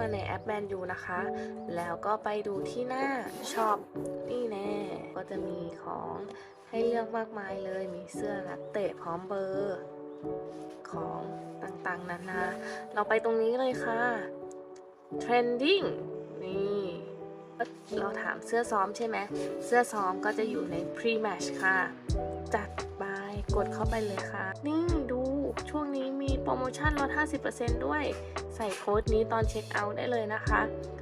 มาในแอปแมนยูนะคะ แล้วก็ไปดูที่หน้าช็อปนี่แน่ก็จะมีของให้เลือกมากมายเลยมีเสื้อนักเตะพร้อมเบอร์ของต่างๆนานาเราไปตรงนี้เลยค่ะ trending นี่เราถามเสื้อซ้อมใช่ไหม เสื้อซ้อมก็จะอยู่ใน pre-match ค่ะ จัดไปกดเข้าไปเลยค่ะ นี่ดู ช่วงนี้มีโปรโมชั่นลด 50%ด้วย ใส่โค้ดนี้ตอนเช็คเอาท์ได้เลยนะคะ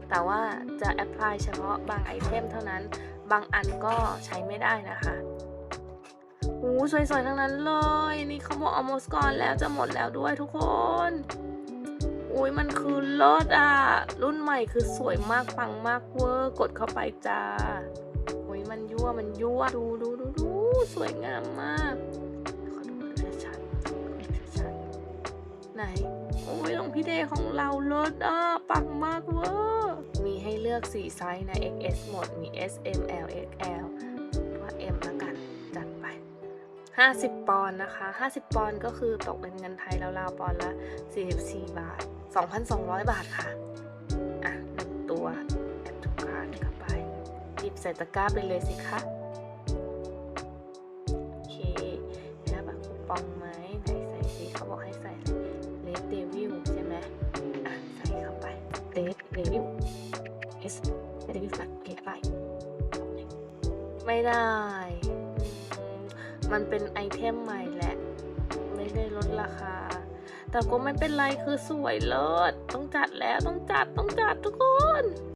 แต่ว่าจะแอพพลายเฉพาะบางไอเทมเท่านั้น บางอันก็ใช้ไม่ได้นะคะหูสวยๆ ทั้งนั้นเลย นี่เขาบอก almost ก่อนแล้วจะหมดแล้วด้วยทุกคน อุ้ยมันคือเลิศอะ รุ่นใหม่คือสวยมากปังมากเวอร์กดเข้าไปจ้าอุ้ยมันยั่วมันยั่วดูดูดูดูสวยงามมาก ไหน โอ้ยของพี่เดของเราเลิศอะปังมากเวอร์มีให้เลือก 4 ไซส์นะ XS หมด มี S M L XL ว่า M ละกัน จัดไป 50 ปอนด์นะคะ 50 ปอนด์ก็คือตกเป็นเงินไทยราวๆปอนด์ละ 44 บาท 2,200 บาทค่ะ อะหนึ่งตัวแอดทุกการดเข้าไป หยิบใส่ตะกร้าไปเลยสิคะโอเคแล้วแบบคูปองไหมไหนใส่สิเขาบอกให้ใส่ เลดเดวิล S เลดเดวิลสักเก็บไปไม่ได้มมันเป็นไอเทมใหม่แหละ ไม่ได้ลดราคา แต่ก็ไม่เป็นไรคือสวยเลิศ ต้องจัดแล้วต้องจัดต้องจัดทุกคน